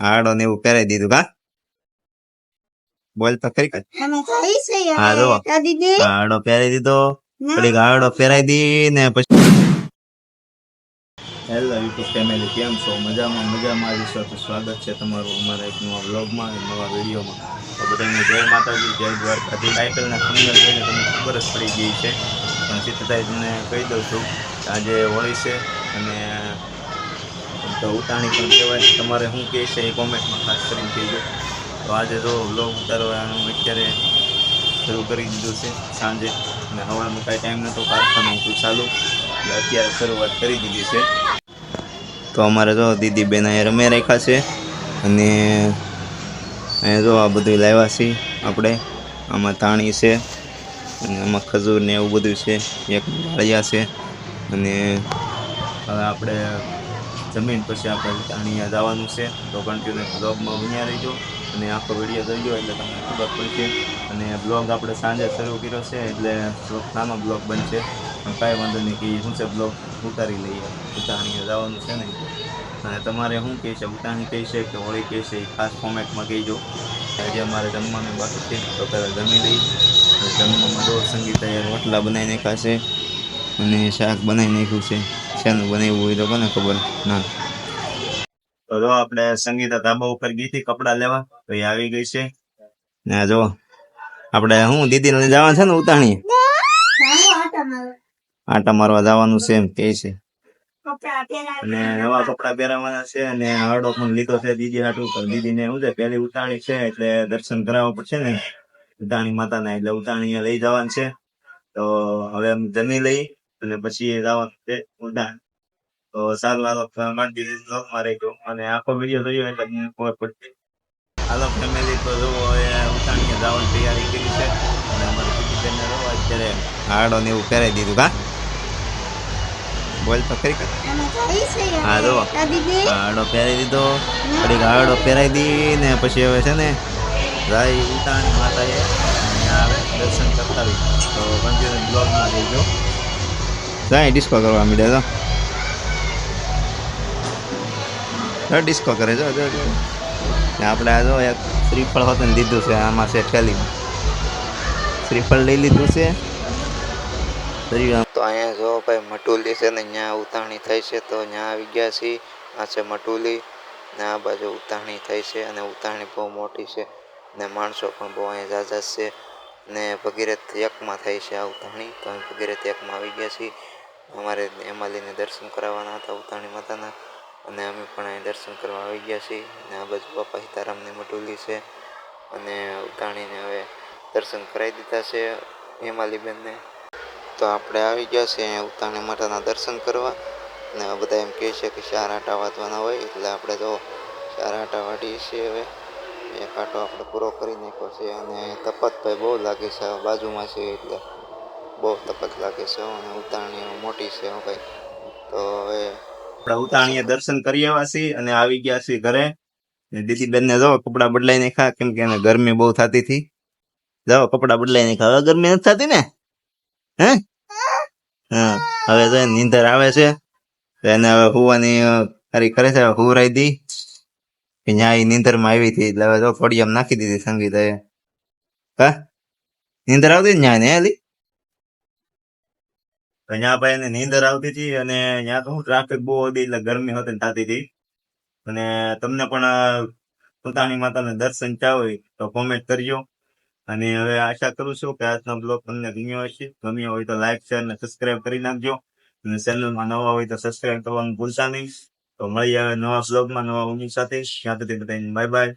હાડો ને એવું પહેરાઈ દીધું કા? બોલ તો ખરી કાંઈ. અમે થઈ છે હા, જો. દીદી હાડો પહેરાઈ દીધો. થોડીક આડો પહેરાઈ દી ને પછી હેલો યુટ્યુબ ફેમિલી કેમ છો? મજામાં મજામાં આવી છો? તો સ્વાગત છે તમારું અમારા એક નવા વ્લોગમાં નવા વિડીયોમાં. તો બધાને જય માતાજી જય દ્વારકાથી ટાઇટલના થંબનેલ જોઈને તમને ખબર જ પડી ગઈ છે. પણ સીધતાઈ તમને કહી દઉં છું આજે હોળી છે અને તો ઉતાણી પણ કહેવાય. તમારે શું કહે છે એ કોમેન્ટમાં ખાસ કરીને કહેજો. તો આજે જો વ્લોગ ઉતારવાનું અત્યારે શરૂ કરી દીધું છે સાંજે. અને હવામાં કાંઈ ટાઈમ નહોતો કારખાનું હતું ચાલુ. એટલે અત્યારે શરૂઆત કરી દીધી છે. તો અમારે જો દીદી બેન અહીંયા રમે રાખ્યા છે. અને અહીંયા જો આ બધું લાવ્યા છીએ આપણે. આમાં ધાણી છે, અને આમાં ખજૂર ને એવું બધું છે. એક વાળિયા છે. અને હવે આપણે જમીન પછી આપણે અહીંયા જવાનું છે. તો કન્ટિન્યુ બ્લોગમાં બન્યા રહીજો. અને આખો વીડિયો ગયો એટલે તમને ખબર પડશે. અને બ્લોગ આપણે સાંજે શરૂ કર્યો છે એટલે નાનો બ્લોગ બનશે. કાંઈ વાંધો નહીં, કે શું છે બ્લોગ ઉતારી લઈએ. ઉતાણીએ જવાનું છે ને. અને તમારે શું કહે છે? ઉતાણી કહે છે કે હોળી કહે છે? ખાસ ફોર્મેટમાં કહેજો. આજે અમારે જમવાનું બાકી છે. તો પહેલાં જમી લઈ જમવામાં દોર સંગીત રોટલા બનાવી નાખ્યા છે. અને શાક બનાવી નાખ્યું છે. શેનું બનાવ્યું હોય તો કોને ખબર? ના. તો જો આપણે સંગીતા ધાબા ઉપર ગઈ હતી કપડા લેવા, તો એ આવી ગઈ છે. ને જો, આપણે હું, દીદીને લઈ જવાનું છે ને ઉતાણી આટા મારવા જવાનું છે એમ કે છે. અને નવા કપડા પહેરવાના છે અને હરડો પણ લીધો છે દીદી હાટું તો દીદીને શું છે પેલી ઉતાણી છે એટલે દર્શન કરાવવા પડશે ને. ઉતાણી માતાના એટલે ઉતાણી લઈ જવાનું છે. તો હવે જમી લઈ અને પછી જવાનું છે ઉડાન. તો સારું હાલો મારી દીદી બ્લોગમાં રહી ગયો. અને આખો વીડિયો જોયો એટલે ખબર પડશે હાલો ફેમિલી તો જો હવે ઉતાણીએ જવાની તૈયારી કરી છે. અને અમારી બેનને અત્યારે હાડો ને એવું પહેરાઈ દીધું કા બોલ તો ખરી હા, જો. હાડો પહેરાવી દીધો. થોડીક હાડો પહેરાવી દી ને પછી હવે છે ને રાઈ ઉતાણી માતાએ. આવે દર્શન કરતા તો કન્ટિન્યુ બ્લોગમાં રહેજો જાય ડિસ્કો કરવા મીડે તો ડિસ્કો કરે જો જો આપણે આ જો એક શ્રીફળ હોતું દીધું છે આમાં છે થેલીમાં શ્રીફળ લઈ લીધું છે તો અહીંયા જો ભાઈ મટુલી છે ને, અહીંયા ઉતાણી થઈ છે, તો ત્યાં આવી ગયા છીએ. આ છે મટુલી, ને આ બાજુ ઉતાણી થઈ છે, અને ઉતાણી બહુ મોટી છે, ને માણસો પણ બહુ અહીંયા જાજા છે. ને ભગીરથ એકમાં થાય છે આ ઉતાણી તો અમે ભગીરથ એકમાં આવી ગયા છીએ. અમારે એમાલીને દર્શન કરાવવાના હતા ઉતાણી માતાના. અને અમે પણ અહીં દર્શન કરવા આવી ગયા છીએ. અને આ બાજુ બાપા સીતારામની મટુલી છે. અને ઉતાણીને હવે દર્શન કરાવી દીધા છે હેમાલીબેનને. તો આપણે આવી ગયા અહીંયા ઉતાણી માતાના દર્શન કરવા. અને બધા એમ કહે છે કે ચાર આટા વાંચવાના હોય એટલે આપણે તો ચાર આટા વાટીએ છીએ હવે. એક કાંટો આપણે પૂરો કરી નાખ્યો છે અને તપત ભાઈ બહુ લાગે છે, બાજુમાં છે એટલે બહુ તપત લાગે છે અને ઉતાણી મોટી છે હું ભાઈ. તો હવે આપણે ઉતાણીએ દર્શન કરી આવ્યા છીએ અને આવી ગયા છીએ ઘરે. દીદી બેન ને કપડાં બદલાઈ નાખ્યા, કેમ કે એને ગરમી બહુ થતી હતી. જાઓ, કપડા બદલાઈ નાખ્યા. હવે ગરમી નથી થતી ને? હે? હા, હવે તો નીંદર આવે છે. એને હવે હુવાની ખરી કરે છે હુરાઈ દી. કે ન્યા એ નીંદરમાં આવી હતી એટલે હવે તો ફળિયામ નાખી દીધી સંગીત એ હા? નીંદર આવતી ન્યા ને એલી? તો ન્યા ભાઈ એને નીંદર આવતી હતી અને ન્યા તો હું ટ્રાફિક બહુ હતી એટલે ગરમી હતી થતી હતી. અને તમને પણ પોતાની માતાને દર્શન ચાહ હોય તો કોમેન્ટ કરજો. અને હવે આશા કરું છું કે આજનો બ્લોગ તમને ગમ્યો હશે. ગમ્યો હોય તો લાઈક શેર અને સબસ્ક્રાઇબ કરી નાખજો. અને ચેનલમાં નવા હોય તો સબસ્ક્રાઇબ કરવાનું ભૂલતા નહીં. તો મળીએ હવે નવા બ્લોગમાં નવા ઉમી સાથે ત્યાં સુધી બધાને બાય બાય